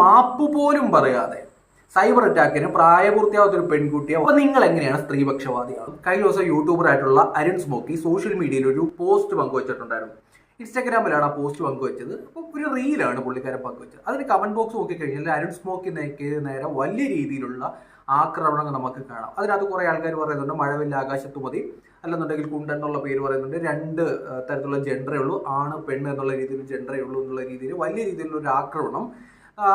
മാപ്പ് പോലും പറയാതെ സൈബർ അറ്റാക്കിന് പ്രായപൂർത്തിയാവാത്ത ഒരു പെൺകുട്ടിയെ അപ്പൊ നിങ്ങൾ എങ്ങനെയാണ് സ്ത്രീപക്ഷവാദിയാണ് കഴിഞ്ഞ ദിവസം യൂട്യൂബർ ആയിട്ടുള്ള അരുൺ സ്മോക്കി സോഷ്യൽ മീഡിയയിൽ ഒരു പോസ്റ്റ് പങ്കുവച്ചിട്ടുണ്ടായിരുന്നു. ഇൻസ്റ്റാഗ്രാമിലാണ് ആ പോസ്റ്റ് പങ്കുവച്ചത്. അപ്പോൾ ഒരു റീലാണ് പുള്ളിക്കാരൻ പങ്കുവച്ചത്. അതിന് കമന്റ് ബോക്സ് നോക്കിക്കഴിഞ്ഞാൽ അരുൺ സ്മോക്കിനേക്ക് നേരെ വലിയ രീതിയിലുള്ള ആക്രമണങ്ങൾ നമുക്ക് കാണാം. അതിനകത്ത് കുറേ ആൾക്കാർ പറയുന്നുണ്ട് മഴവില്ല ആകാശത്ത് മതി. അല്ലെന്നുണ്ടെങ്കിൽ കുണ്ടൻ എന്നുള്ള പേര് പറയുന്നുണ്ട്. രണ്ട് തരത്തിലുള്ള ജെൻഡറേ ഉള്ളൂ. ആണ് പെണ്ണ് എന്നുള്ള രീതിയിൽ ജെൻഡറേ ഉള്ളൂ എന്നുള്ള രീതിയിൽ വലിയ രീതിയിലുള്ള ഒരു ആക്രമണം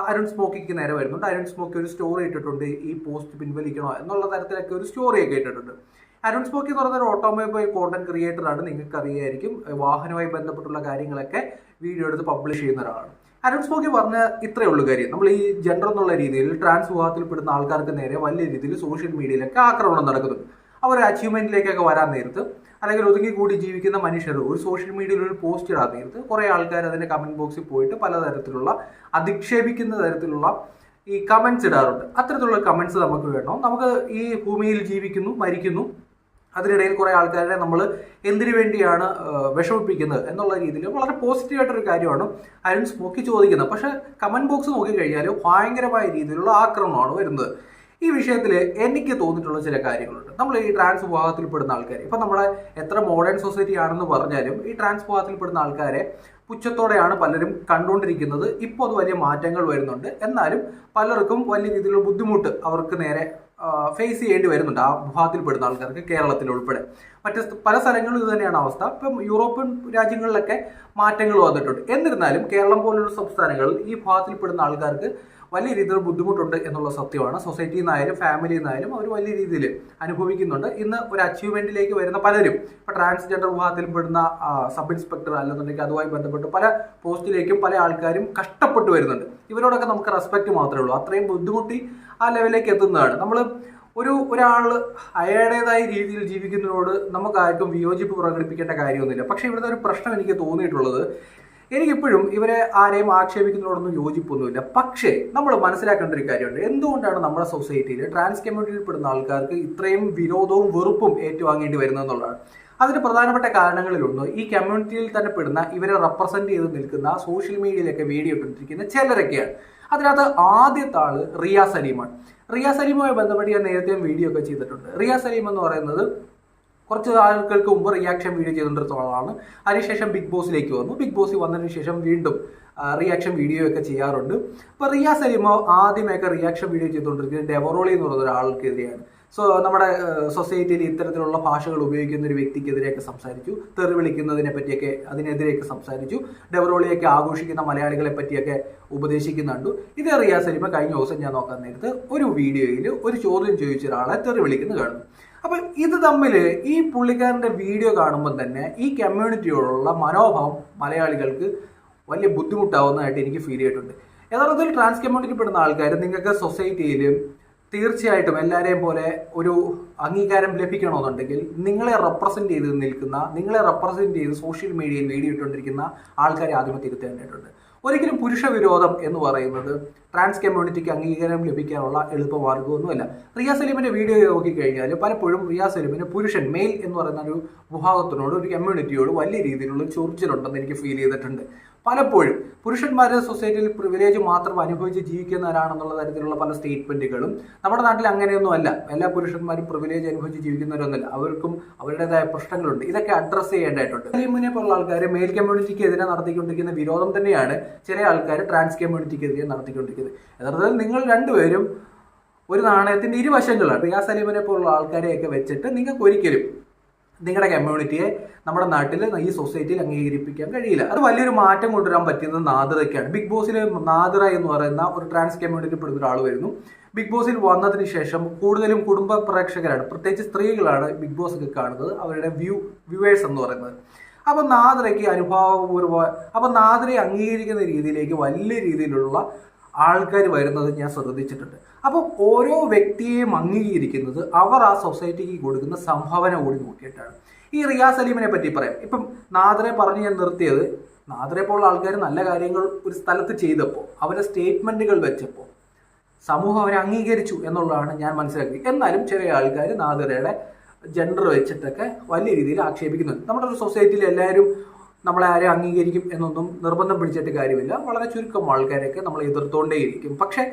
അരുൺ സ്മോക്കിക്ക് നേരെ വരുന്നുണ്ട്. അരുൺ സ്മോക്കി ഒരു സ്റ്റോറി ഇട്ടിട്ടുണ്ട് ഈ പോസ്റ്റ് പിൻവലിക്കണോ എന്നുള്ള തരത്തിലൊക്കെ ഒരു സ്റ്റോറിയൊക്കെ ഇട്ടിട്ടുണ്ട്. അരുൺ സ്മോക്കി എന്ന് പറയുന്ന ഒരു ഓട്ടോമൊബൈൽ കോണ്ടന്റ് നിങ്ങൾക്ക് അറിയായിരിക്കും വാഹനവുമായി ബന്ധപ്പെട്ടുള്ള കാര്യങ്ങളൊക്കെ വീഡിയോ എടുത്ത് പബ്ലിഷ് ചെയ്യുന്ന ഒരാളാണ്. അരുൺ സ്മോക്കി പറഞ്ഞ ഇത്രയേ ഉള്ളൂ കാര്യം. നമ്മൾ ഈ ജെൻഡർ എന്നുള്ള രീതിയിൽ ട്രാൻസ് വിഭാഗത്തിൽപ്പെടുന്ന ആൾക്കാർക്ക് നേരെ വലിയ രീതിയിൽ സോഷ്യൽ മീഡിയയിലൊക്കെ ആക്രമണം നടക്കുന്നുണ്ട്. അവർ അച്ചീവ്മെന്റിലേക്കൊക്കെ വരാൻ നേരത്ത് അല്ലെങ്കിൽ ഒതുങ്ങി കൂടി ജീവിക്കുന്ന മനുഷ്യർ ഒരു സോഷ്യൽ മീഡിയയിൽ ഒരു പോസ്റ്റ് ഇടാൻ കുറേ ആൾക്കാർ അതിന്റെ കമന്റ് ബോക്സിൽ പോയിട്ട് പലതരത്തിലുള്ള അധിക്ഷേപിക്കുന്ന തരത്തിലുള്ള ഈ കമന്റ്സ് ഇടാറുണ്ട്. അത്തരത്തിലുള്ള കമന്റ്സ് നമുക്ക് വേണം. നമുക്ക് ഈ ഭൂമിയിൽ ജീവിക്കുന്നു മരിക്കുന്നു അതിനിടയിൽ കുറേ ആൾക്കാരെ നമ്മൾ എന്തിനു വേണ്ടിയാണ് വിഷമിപ്പിക്കുന്നത് എന്നുള്ള രീതിയിൽ വളരെ പോസിറ്റീവ് ആയിട്ടൊരു കാര്യമാണ് അരുൺ സ്മോക്കി ചോദിക്കുന്നത്. പക്ഷെ കമന്റ് ബോക്സ് നോക്കിക്കഴിഞ്ഞാൽ ഭയങ്കരമായ രീതിയിലുള്ള ആക്രമണമാണ് വരുന്നത്. ഈ വിഷയത്തിൽ എനിക്ക് തോന്നിയിട്ടുള്ള ചില കാര്യങ്ങളുണ്ട്. നമ്മൾ ഈ ട്രാൻസ് വിഭാഗത്തിൽപ്പെടുന്ന ആൾക്കാർ ഇപ്പം നമ്മളെ എത്ര മോഡേൺ സൊസൈറ്റി ആണെന്ന് പറഞ്ഞാലും ഈ ട്രാൻസ് വിഭാഗത്തിൽപ്പെടുന്ന ആൾക്കാരെ പുച്ഛത്തോടെയാണ് പലരും കണ്ടുകൊണ്ടിരിക്കുന്നത് ഇപ്പോൾ അത് വലിയ മാറ്റങ്ങൾ വരുന്നുണ്ട്. എന്നാലും പലർക്കും വലിയ രീതിയിലുള്ള ബുദ്ധിമുട്ട് അവർക്ക് നേരെ ഫേസ് ചെയ്യേണ്ടി വരുന്നുണ്ട് ആ വിഭാഗത്തിൽപ്പെടുന്ന ആൾക്കാർക്ക് കേരളത്തിൽ ഉൾപ്പെടെ. മറ്റ് പല സ്ഥലങ്ങളിലും ഇത് തന്നെയാണ് അവസ്ഥ. ഇപ്പം യൂറോപ്യൻ രാജ്യങ്ങളിലൊക്കെ മാറ്റങ്ങൾ വന്നിട്ടുണ്ട്. എന്നിരുന്നാലും കേരളം പോലുള്ള സംസ്ഥാനങ്ങളിൽ ഈ വിഭാഗത്തിൽപ്പെടുന്ന ആൾക്കാർക്ക് വലിയ രീതിയിൽ ബുദ്ധിമുട്ടുണ്ട് എന്നുള്ള സത്യമാണ്. സൊസൈറ്റിയിൽ നിന്നായാലും ഫാമിലിയിൽ നിന്നായാലും അവർ വലിയ രീതിയിൽ അനുഭവിക്കുന്നുണ്ട്. ഇന്ന് ഒരു അച്ചീവ്മെന്റിലേക്ക് വരുന്ന പലരും ഇപ്പൊ ട്രാൻസ്ജെൻഡർ വിഭാഗത്തിൽ പെടുന്ന സബ് ഇൻസ്പെക്ടർ അല്ലെന്നുണ്ടെങ്കിൽ അതുമായി ബന്ധപ്പെട്ട് പല പോസ്റ്റിലേക്കും പല ആൾക്കാരും കഷ്ടപ്പെട്ട് വരുന്നുണ്ട്. ഇവരോടൊക്കെ നമുക്ക് റെസ്പെക്ട് മാത്രമേ ഉള്ളൂ. അത്രയും ബുദ്ധിമുട്ടി ആ ലെവലിലേക്ക് എത്തുന്നതാണ്. നമ്മൾ ഒരു ഒരാൾ അയാളുടേതായ രീതിയിൽ ജീവിക്കുന്നതിനോട് നമുക്കാർക്കും വിയോജിപ്പ് പ്രകടിപ്പിക്കേണ്ട കാര്യമൊന്നുമില്ല. പക്ഷേ ഇവിടുത്തെ ഒരു പ്രശ്നം എനിക്ക് തോന്നിയിട്ടുള്ളത് എനിക്കിപ്പോഴും ഇവരെ ആരെയും ആക്ഷേപിക്കുന്നതിനോടൊന്നും യോജിപ്പൊന്നുമില്ല. പക്ഷേ നമ്മൾ മനസ്സിലാക്കേണ്ട ഒരു കാര്യമുണ്ട്. എന്തുകൊണ്ടാണ് നമ്മുടെ സൊസൈറ്റിയിൽ ട്രാൻസ് കമ്മ്യൂണിറ്റിയിൽ പെടുന്ന ആൾക്കാർക്ക് ഇത്രയും വിരോധവും വെറുപ്പും ഏറ്റുവാങ്ങേണ്ടി വരുന്നതെന്നുള്ളതാണ് അതിന് പ്രധാനപ്പെട്ട കാരണങ്ങളിലൊന്ന് ഈ കമ്മ്യൂണിറ്റിയിൽ തന്നെ പെടുന്ന ഇവരെ റെപ്രസെന്റ് ചെയ്ത് നിൽക്കുന്ന സോഷ്യൽ മീഡിയയിലൊക്കെ വീഡിയോ ഇട്ടിരിക്കുന്ന ചിലരൊക്കെയാണ്. അതിനകത്ത് ആദ്യത്തെ ആൾ റിയ സലീമാണ് റിയ സലീമുമായി ബന്ധപ്പെട്ട് ഞാൻ നേരത്തെയും വീഡിയോ ഒക്കെ ചെയ്തിട്ടുണ്ട്. റിയ സലീം എന്ന് പറയുന്നത് കുറച്ച് ആളുകൾക്ക് മുമ്പ് റിയാക്ഷൻ വീഡിയോ ചെയ്തിട്ടുള്ളതാണ് അതിനുശേഷം ബിഗ് ബോസിലേക്ക് വന്നു. ബിഗ് ബോസിൽ വന്നതിന് ശേഷം വീണ്ടും റിയാക്ഷൻ വീഡിയോ ഒക്കെ ചെയ്യാറുണ്ട്. അപ്പോൾ റിയ സലീമോ ആദ്യമൊക്കെ റിയാക്ഷൻ വീഡിയോ ചെയ്തുകൊണ്ടിരിക്കുന്നത് ഡെവറോളി എന്ന് പറയുന്ന ഒരാൾക്കെതിരെയാണ്. സോ നമ്മുടെ സൊസൈറ്റിയിൽ ഇത്തരത്തിലുള്ള ഭാഷകൾ ഉപയോഗിക്കുന്ന ഒരു വ്യക്തിക്കെതിരെയൊക്കെ സംസാരിച്ചു. തെറി വിളിക്കുന്നതിനെ പറ്റിയൊക്കെ അതിനെതിരെയൊക്കെ സംസാരിച്ചു. ഡെവറോളിയൊക്കെ ആഘോഷിക്കുന്ന മലയാളികളെ പറ്റിയൊക്കെ ഉപദേശിക്കുന്നുണ്ട്. ഇതേ റിയാസ് സലീമ കഴിഞ്ഞ ദിവസം ഞാൻ നോക്കാൻ നേരത്ത് ഒരു വീഡിയോയിൽ ഒരു ചോദ്യം ചോദിച്ച ഒരാളെ തെറി വിളിക്കുന്നത് കാണുന്നു. അപ്പൊ ഇത് തമ്മിൽ ഈ പുള്ളിക്കാരന്റെ വീഡിയോ കാണുമ്പോൾ തന്നെ ഈ കമ്മ്യൂണിറ്റിയോടുള്ള മനോഭാവം മലയാളികൾക്ക് വലിയ ബുദ്ധിമുട്ടാവുന്നതായിട്ട് എനിക്ക് ഫീൽ ചെയ്തിട്ടുണ്ട്. യഥാർത്ഥത്തിൽ ട്രാൻസ് കമ്മ്യൂണിറ്റിപ്പെടുന്ന ആൾക്കാർ നിങ്ങൾക്ക് സൊസൈറ്റിയിൽ തീർച്ചയായിട്ടും എല്ലാവരെയും പോലെ ഒരു അംഗീകാരം ലഭിക്കണമെന്നുണ്ടെങ്കിൽ നിങ്ങളെ റെപ്രസെന്റ് ചെയ്ത് നിൽക്കുന്ന നിങ്ങളെ റെപ്രസെന്റ് ചെയ്ത് സോഷ്യൽ മീഡിയയിൽ വീഡിയോ ഇട്ടുകൊണ്ടിരിക്കുന്ന ആൾക്കാരെ ആദ്യം തിരുത്തേണ്ടതുണ്ട്. ഒരിക്കലും പുരുഷ വിരോധം എന്ന് പറയുന്നത് ട്രാൻസ് കമ്മ്യൂണിറ്റിക്ക് അംഗീകാരം ലഭിക്കാനുള്ള എളുപ്പമാർഗമൊന്നുമല്ല. റിയ സലീമിന്റെ വീഡിയോ നോക്കിക്കഴിഞ്ഞാൽ പലപ്പോഴും റിയ സലീമിന് പുരുഷൻ മെയിൽ എന്ന് പറയുന്ന ഒരു വിഭാഗത്തിനോട് ഒരു കമ്മ്യൂണിറ്റിയോട് വലിയ രീതിയിലുള്ള ചൊറിച്ചിലുണ്ടെന്ന് എനിക്ക് ഫീൽ ചെയ്തിട്ടുണ്ട്. പലപ്പോഴും പുരുഷന്മാരെ സൊസൈറ്റിയിൽ പ്രിവിലേജ് മാത്രം അനുഭവിച്ച് ജീവിക്കുന്നവരാണെന്നുള്ള തരത്തിലുള്ള പല സ്റ്റേറ്റ്മെന്റുകളും നമ്മുടെ നാട്ടിൽ അങ്ങനെയൊന്നും അല്ല. എല്ലാ പുരുഷന്മാരും പ്രിവിലേജ് അനുഭവിച്ച് ജീവിക്കുന്നവരൊന്നുമല്ല. അവർക്കും അവരുടേതായ പ്രശ്നങ്ങളുണ്ട്. ഇതൊക്കെ അഡ്രസ്സ് ചെയ്യേണ്ടതായിട്ടുണ്ട്. മുന്നേ പോലുള്ള ആൾക്കാർ മെയിൽ കമ്മ്യൂണിറ്റിക്ക് എതിരെ നടത്തിക്കൊണ്ടിരിക്കുന്ന വിരോധം തന്നെയാണ് ചില ആൾക്കാർ ട്രാൻസ് കമ്മ്യൂണിറ്റിക്കെതിരെ നടത്തിക്കൊണ്ടിരിക്കുന്നത്. യഥാർത്ഥത്തിൽ നിങ്ങൾ രണ്ടുപേരും ഒരു നാണയത്തിന്റെ ഇരുവശങ്ങളാണ്. റിയാസ് അലീമിനെ പോലുള്ള ആൾക്കാരെയൊക്കെ വെച്ചിട്ട് നിങ്ങൾക്ക് ഒരിക്കലും നിങ്ങളുടെ കമ്മ്യൂണിറ്റിയെ നമ്മുടെ നാട്ടിൽ ഈ സൊസൈറ്റിയിൽ അംഗീകരിപ്പിക്കാൻ കഴിയില്ല. അത് വലിയൊരു മാറ്റം കൊണ്ടുവരാൻ പറ്റുന്നത് നാദിറയ്ക്കാണ് ബിഗ് ബോസിൽ നാദിറ എന്ന് പറയുന്ന ഒരു ട്രാൻസ് കമ്മ്യൂണിറ്റി പെടുന്ന ഒരാൾ വരുന്നു. ബിഗ് ബോസിൽ വന്നതിന് ശേഷം കൂടുതലും കുടുംബ പ്രേക്ഷകരാണ്. പ്രത്യേകിച്ച് സ്ത്രീകളാണ് ബിഗ് ബോസ് ഒക്കെ കാണുന്നത്. അവരുടെ വ്യൂ വ്യൂവേഴ്സ് എന്ന് പറയുന്നത്. അപ്പോൾ നാദിറയ്ക്ക് അനുഭവപൂർവ അപ്പോൾ നാദിറയെ അംഗീകരിക്കുന്ന രീതിയിലേക്ക് വലിയ രീതിയിലുള്ള ആൾക്കാർ വരുന്നത് ഞാൻ ശ്രദ്ധിച്ചിട്ടുണ്ട്. അപ്പോൾ ഓരോ വ്യക്തിയെയും അംഗീകരിക്കുന്നത് അവർ ആ സൊസൈറ്റിക്ക് കൊടുക്കുന്ന സംഭാവന കൂടി നോക്കിയിട്ടാണ് ഈ റിയാസ് അലീമിനെ പറ്റി പറയാം. ഇപ്പം നാദറെ പറഞ്ഞ് ഞാൻ നിർത്തിയത് നാദറെ പോലുള്ള ആൾക്കാർ നല്ല കാര്യങ്ങൾ ഒരു സ്ഥലത്ത് ചെയ്തപ്പോൾ അവരുടെ സ്റ്റേറ്റ്മെന്റുകൾ വെച്ചപ്പോൾ സമൂഹം അവരെ അംഗീകരിച്ചു എന്നുള്ളതാണ് ഞാൻ മനസ്സിലാക്കി എന്നാലും ചെറിയ ആൾക്കാർ നാദറയുടെ ജെൻഡർ വെച്ചിട്ടൊക്കെ വലിയ രീതിയിൽ ആക്ഷേപിക്കുന്നുണ്ട്. നമ്മുടെ ഒരു സൊസൈറ്റിയിൽ എല്ലാവരും നമ്മളെ ആരെ അംഗീകരിക്കും എന്നൊന്നും നിർബന്ധം പിടിച്ചിട്ട് കാര്യമില്ല. വളരെ ചുരുക്കം ആൾക്കാരെയൊക്കെ നമ്മൾ എതിർത്തുകൊണ്ടേയിരിക്കും പക്ഷെ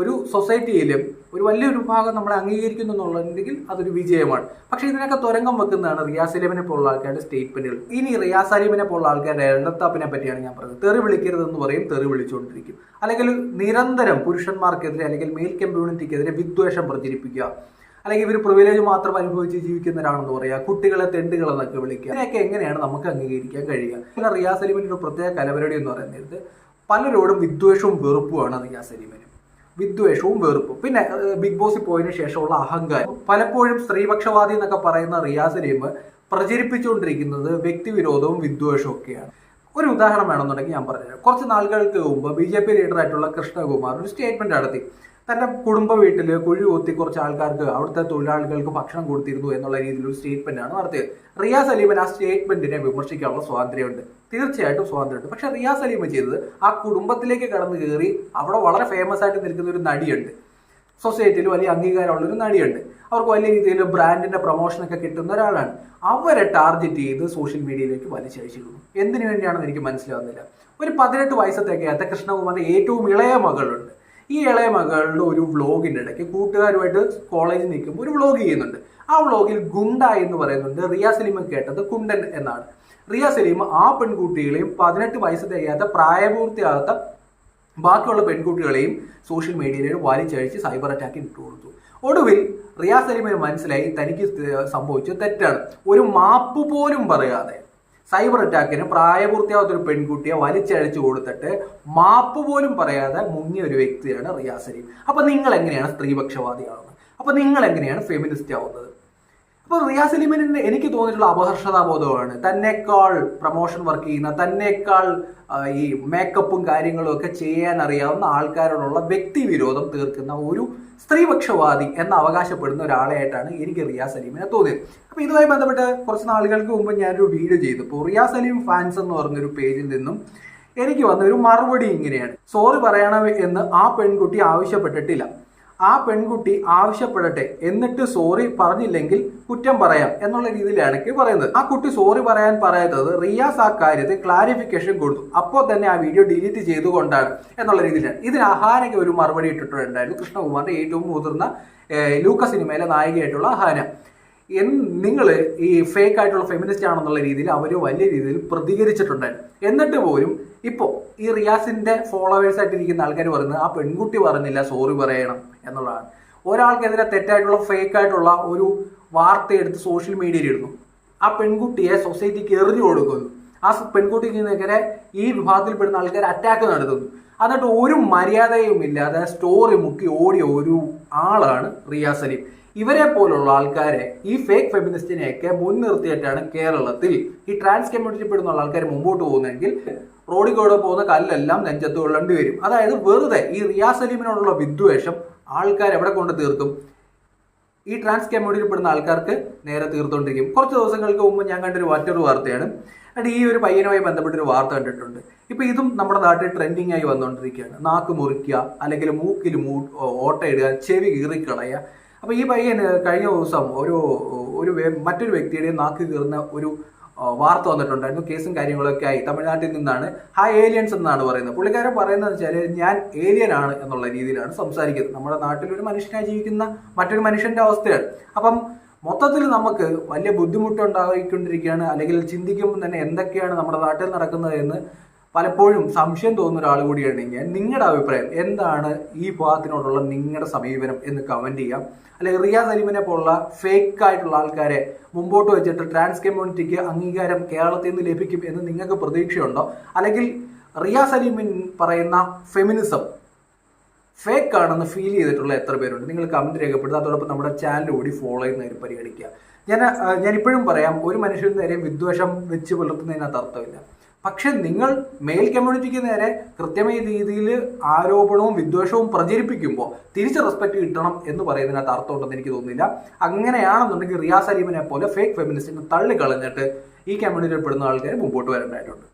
ഒരു സൊസൈറ്റിയിലും ഒരു വലിയൊരു ഭാഗം നമ്മളെ അംഗീകരിക്കുന്നു എന്നുള്ളതെങ്കിൽ അതൊരു വിജയമാണ്. പക്ഷെ ഇതിനൊക്കെ തുരങ്കം വെക്കുന്നതാണ് റിയാസ് അലീമിനെ പോലുള്ള ആൾക്കാരുടെ സ്റ്റേറ്റ്മെന്റുകൾ ഇനി റിയാസ് അലീമിനെ പോലുള്ള ആൾക്കാരുടെ എണ്ണത്താപ്പിനെ പറ്റിയാണ് ഞാൻ പറഞ്ഞത്. തെറി വിളിക്കരുതെന്ന് പറയും തെറി വിളിച്ചുകൊണ്ടിരിക്കും. അല്ലെങ്കിൽ നിരന്തരം പുരുഷന്മാർക്കെതിരെ അല്ലെങ്കിൽ മെയിൽ കമ്മ്യൂണിറ്റിക്കെതിരെ വിദ്വേഷം പ്രചരിപ്പിക്കുക. അല്ലെങ്കിൽ ഇവർ പ്രിവിലേജ് മാത്രം അനുഭവിച്ച് ജീവിക്കുന്നവരാണെന്ന് പറയുക കുട്ടികളെ തെണ്ടുകളെന്നൊക്കെ വിളിക്കുക. ഇതിനൊക്കെ എങ്ങനെയാണ് നമുക്ക് അംഗീകരിക്കാൻ കഴിയുക? പിന്നെ റിയാസ് അലീമിന്റെ ഒരു പ്രത്യേക കലവരടി എന്ന് പറയുന്നത് പലരോടും വിദ്വേഷവും വെറുപ്പുമാണ് റിയാസ് സലീമിന്. വിദ്വേഷവും വെറുപ്പും. പിന്നെ ബിഗ് ബോസിൽ പോയതിനു ശേഷമുള്ള അഹങ്കാരം. പലപ്പോഴും സ്ത്രീപക്ഷവാദി എന്നൊക്കെ പറയുന്ന റിയാസ് സലീം പ്രചരിപ്പിച്ചുകൊണ്ടിരിക്കുന്നത് വ്യക്തിവിരോധവും വിദ്വേഷവും ഒക്കെയാണ്. ഒരു ഉദാഹരണം വേണമെന്നുണ്ടെങ്കിൽ ഞാൻ പറഞ്ഞു കുറച്ച് നാളുകൾക്ക് മുമ്പ് ബി ജെ പി ലീഡറായിട്ടുള്ള കൃഷ്ണകുമാർ ഒരു സ്റ്റേറ്റ്മെന്റ് നടത്തി. തന്റെ കുടുംബ വീട്ടിൽ കുഴി ഒത്തി കുറച്ച് ആൾക്കാർക്ക് അവിടുത്തെ തൊഴിലാളികൾക്ക് ഭക്ഷണം കൊടുത്തിരുന്നു എന്നുള്ള രീതിയിൽ ഒരു സ്റ്റേറ്റ്മെന്റ് ആണ് നടത്തിയത്. റിയാസ് അലീമൻ ആ സ്റ്റേറ്റ്മെന്റിനെ വിമർശിക്കാനുള്ള സ്വാതന്ത്ര്യമുണ്ട്. തീർച്ചയായിട്ടും സ്വാതന്ത്ര്യമുണ്ട്. പക്ഷെ റിയാസ് അലീമ ചെയ്തത് ആ കുടുംബത്തിലേക്ക് കടന്നു കയറി അവിടെ വളരെ ഫേമസ് ആയിട്ട് നിൽക്കുന്ന ഒരു നടിയുണ്ട്. സൊസൈറ്റിയിൽ വലിയ അംഗീകാരമുള്ള ഒരു നടിയുണ്ട്. അവർക്ക് വലിയ രീതിയിൽ ബ്രാൻഡിന്റെ പ്രൊമോഷനൊക്കെ കിട്ടുന്ന ഒരാളാണ്. അവരെ ടാർഗറ്റ് ചെയ്ത് സോഷ്യൽ മീഡിയയിലേക്ക് വലിച്ചഴിച്ചിരുന്നു എന്തിനു വേണ്ടിയാണെന്ന് എനിക്ക് മനസ്സിലാവുന്നില്ല. ഒരു പതിനെട്ട് വയസ്സത്തേക്കകത്ത് കൃഷ്ണകുമാറിന്റെ ഏറ്റവും ഇളയ മകളുണ്ട്. ഈ ഇളയ മകളുടെ ഒരു വ്ളോഗിന്റെ ഇടയ്ക്ക് കൂട്ടുകാരുമായിട്ട് കോളേജിൽ നിൽക്കുമ്പോൾ ഒരു വ്ളോഗ് ചെയ്യുന്നുണ്ട്. ആ വ്ളോഗിൽ ഗുണ്ട എന്ന് പറയുന്നുണ്ട്. റിയ സലീമ കേട്ടത് കുണ്ടൻ എന്നാണ്. റിയ സലീം ആ പെൺകുട്ടികളെയും പതിനെട്ട് വയസ്സ് തികയാത്ത പ്രായപൂർത്തിയാകാത്ത ബാക്കിയുള്ള പെൺകുട്ടികളെയും സോഷ്യൽ മീഡിയയിൽ വലിച്ചഴിച്ച് സൈബർ അറ്റാക്ക് ഇട്ടു കൊടുത്തു ഒടുവിൽ റിയാസ് സലീമിന് മനസ്സിലായി തനിക്ക് സംഭവിച്ച തെറ്റാണ്. ഒരു മാപ്പ് പോലും പറയാതെ സൈബർ അറ്റാക്കിന് പ്രായപൂർത്തിയാവാത്ത ഒരു പെൺകുട്ടിയെ വലിച്ചഴിച്ചു കൊടുത്തിട്ട് മാപ്പ് പോലും പറയാതെ മുങ്ങിയ ഒരു വ്യക്തിയാണ് റിയാസ് സലീം. അപ്പൊ നിങ്ങൾ എങ്ങനെയാണ് സ്ത്രീപക്ഷവാദിയാവുന്നത്? അപ്പൊ നിങ്ങൾ എങ്ങനെയാണ് ഫെമിനിസ്റ്റ് ആവുന്നത്? അപ്പൊ റിയാസ് എലിമിന് എനിക്ക് തോന്നിയിട്ടുള്ള അപഹർഷതാബോധമാണ് തന്നെക്കാൾ പ്രൊമോഷൻ വർക്ക് ചെയ്യുന്ന തന്നെക്കാൾ ഈ മേക്കപ്പും കാര്യങ്ങളും ഒക്കെ ചെയ്യാൻ അറിയാവുന്ന ആൾക്കാരോടുള്ള വ്യക്തി വിരോധം തീർക്കുന്ന ഒരു സ്ത്രീപക്ഷവാദി എന്ന് അവകാശപ്പെടുന്ന ഒരാളെയായിട്ടാണ് എനിക്ക് റിയാസ് അലീമിനെ തോന്നിയത്. അപ്പൊ ഇതുമായി ബന്ധപ്പെട്ട് കുറച്ച് നാളുകൾക്ക് മുമ്പ് ഞാനൊരു വീഡിയോ ചെയ്തു. അപ്പോൾ റിയാസ് അലീം ഫാൻസ് എന്ന് പറഞ്ഞൊരു പേജിൽ നിന്നും എനിക്ക് വന്ന ഒരു മറുപടി ഇങ്ങനെയാണ്. സോറി പറയണം എന്ന് ആ പെൺകുട്ടി ആവശ്യപ്പെട്ടിട്ടില്ല. ആ പെൺകുട്ടി ആവശ്യപ്പെടട്ടെ എന്നിട്ട് സോറി പറഞ്ഞില്ലെങ്കിൽ കുറ്റം പറയാം എന്നുള്ള രീതിയിലാണ് എനിക്ക് പറയുന്നത്. ആ കുട്ടി സോറി പറയാൻ പറയാത്തത് റിയാസ് ആ കാര്യത്തിൽ ക്ലാരിഫിക്കേഷൻ കൊടുത്തു. അപ്പോൾ തന്നെ ആ വീഡിയോ ഡിലീറ്റ് ചെയ്തുകൊണ്ടാണ് എന്നുള്ള രീതിയിലാണ്. ഇതിന് അഹാനയ്ക്ക് ഒരു മറുപടി ഇട്ടിട്ടുണ്ടായിരുന്നു. കൃഷ്ണകുമാറിന്റെ ഏറ്റവും മുതിർന്ന ലൂക്ക സിനിമയിലെ നായികയായിട്ടുള്ള അഹാന നിങ്ങൾ ഈ ഫേക്ക് ആയിട്ടുള്ള ഫെമിനിസ്റ്റ് ആണെന്നുള്ള രീതിയിൽ അവർ വലിയ രീതിയിൽ പ്രതികരിച്ചിട്ടുണ്ടായിരുന്നു. എന്നിട്ട് പോലും ഇപ്പോൾ ഈ റിയാസിന്റെ ഫോളോവേഴ്സ് ആയിട്ടിരിക്കുന്ന ആൾക്കാർ പറയുന്നത് ആ പെൺകുട്ടി പറഞ്ഞില്ല സോറി പറയണം. എന്നുള്ളതാണ്. ഒരാൾക്കെതിരെ തെറ്റായിട്ടുള്ള ഫേക്ക് ആയിട്ടുള്ള ഒരു വാർത്ത എടുത്ത് സോഷ്യൽ മീഡിയയിൽ ഇടുന്നു. ആ പെൺകുട്ടിയെ സൊസൈറ്റിക്ക് എറിഞ്ഞു കൊടുക്കുന്നു. ആ പെൺകുട്ടിക്കെതിരെ ഈ വിഭാഗത്തിൽപ്പെടുന്ന ആൾക്കാർ അറ്റാക്ക് നടത്തുന്നു. എന്നിട്ട് ഒരു മര്യാദയും ഇല്ലാതെ സ്റ്റോറി മുക്കി ഓടിയ ഒരു ആളാണ് റിയാസ് സലീം. ഇവരെ പോലുള്ള ആൾക്കാരെ ഈ ഫേക്ക് ഫെമിനിസ്റ്റിനെയൊക്കെ മുൻനിർത്തിയിട്ടാണ് കേരളത്തിൽ ഈ ട്രാൻസ് കമ്മ്യൂണിറ്റി പെടുന്ന ആൾക്കാർ മുമ്പോട്ട് പോകുന്നതെങ്കിൽ റോഡിൽ കൂടെ പോകുന്ന കല്ലെല്ലാം നെഞ്ചത്ത് കൊള്ളേണ്ടി വരും. അതായത് വെറുതെ ഈ റിയാസ് സലീമിനോടുള്ള വിദ്വേഷം ആൾക്കാർ എവിടെ കൊണ്ട് തീർക്കും? ഈ ട്രാൻസ് കമ്മ്യൂണിറ്റിയിൽ പെടുന്ന ആൾക്കാർക്ക് നേരെ തീർത്തുകൊണ്ടിരിക്കും കുറച്ച് ദിവസങ്ങൾക്ക് മുമ്പ് ഞാൻ കണ്ടൊരു മറ്റൊരു വാർത്തയാണ്. അത് ഈ ഒരു പയ്യനുമായി ബന്ധപ്പെട്ടൊരു വാർത്ത കണ്ടിട്ടുണ്ട്. ഇപ്പൊ ഇതും നമ്മുടെ നാട്ടിൽ ട്രെൻഡിങ് ആയി വന്നുകൊണ്ടിരിക്കുകയാണ് നാക്ക് മുറിക്കുക അല്ലെങ്കിൽ മൂക്കിൽ മൂ ഓട്ടയിടുക ചെവി കീറിക്കളയുക. അപ്പോൾ ഈ പയ്യൻ കഴിഞ്ഞ ദിവസം ഒരു ഒരു മറ്റൊരു വ്യക്തിയുടെ നാക്ക് കീറുന്ന ഒരു വാർത്ത വന്നിട്ടുണ്ടായിരുന്നു. കേസും കാര്യങ്ങളൊക്കെ ആയി. തമിഴ്നാട്ടിൽ നിന്നാണ്. ഹാ ഏലിയൻസ് എന്നാണ് പറയുന്നത്. പുള്ളിക്കാരൻ പറയുന്നത് വെച്ചാൽ ഞാൻ ഏലിയൻ ആണ് എന്നുള്ള രീതിയിലാണ് സംസാരിക്കുന്നത്. നമ്മുടെ നാട്ടിൽ ഒരു മനുഷ്യനായി ജീവിക്കുന്ന മറ്റൊരു മനുഷ്യന്റെ അവസ്ഥയാണ്. അപ്പം മൊത്തത്തിൽ നമുക്ക് വലിയ ബുദ്ധിമുട്ടുണ്ടായിക്കൊണ്ടിരിക്കുകയാണ് അല്ലെങ്കിൽ ചിന്തിക്കുമ്പോൾ തന്നെ എന്തൊക്കെയാണ് നമ്മുടെ നാട്ടിൽ നടക്കുന്നത് എന്ന് പലപ്പോഴും സംശയം തോന്നുന്ന ഒരാൾ കൂടിയാണ് ഞാൻ നിങ്ങളുടെ അഭിപ്രായം എന്താണ്? ഈ വിഭാഗത്തിനോടുള്ള നിങ്ങളുടെ സമീപനം എന്ന് കമന്റ് ചെയ്യാം. അല്ലെങ്കിൽ റിയാസ് അലിമിനെ പോലുള്ള ഫേക്ക് ആയിട്ടുള്ള ആൾക്കാരെ മുമ്പോട്ട് വെച്ചിട്ട് ട്രാൻസ് കമ്മ്യൂണിറ്റിക്ക് അംഗീകാരം കേരളത്തിൽ നിന്ന് ലഭിക്കും എന്ന് നിങ്ങൾക്ക് പ്രതീക്ഷയുണ്ടോ? അല്ലെങ്കിൽ റിയാസ് അലിമിൻ പറയുന്ന ഫെമിനിസം ഫേക്ക് ആണെന്ന് ഫീൽ ചെയ്തിട്ടുള്ള എത്ര പേരുണ്ട്? നിങ്ങൾ കമന്റ് രേഖപ്പെടുത്തുക. അതോടൊപ്പം നമ്മുടെ ചാനൽ കൂടി ഫോളോ ചെയ്യുന്നതിന് പരിഗണിക്കുക. ഞാൻ ഞാനിപ്പോഴും പറയാം ഒരു മനുഷ്യന് നേരെ വിദ്വേഷം വെച്ച് പുലർത്തുന്നതിനകത്ത് അർത്ഥമില്ല. പക്ഷെ നിങ്ങൾ മെയിൽ കമ്മ്യൂണിറ്റിക്ക് നേരെ കൃത്യമായ രീതിയിൽ ആരോപണവും വിദ്വേഷവും പ്രചരിപ്പിക്കുമ്പോൾ തിരിച്ച് റെസ്പെക്ട് കിട്ടണം എന്ന് പറയുന്നതിനകത്ത് അർത്ഥമുണ്ടെന്ന് എനിക്ക് തോന്നുന്നില്ല. അങ്ങനെയാണെന്നുണ്ടെങ്കിൽ റിയാസ് അലീമിനെ പോലെ ഫേക്ക് ഫെമിനിസ്റ്റിനെ തള്ളിക്കളഞ്ഞിട്ട് ഈ കമ്മ്യൂണിറ്റിയിൽ പെടുന്ന ആൾക്കാർ മുമ്പോട്ട് വരേണ്ടതായിട്ടുണ്ട്.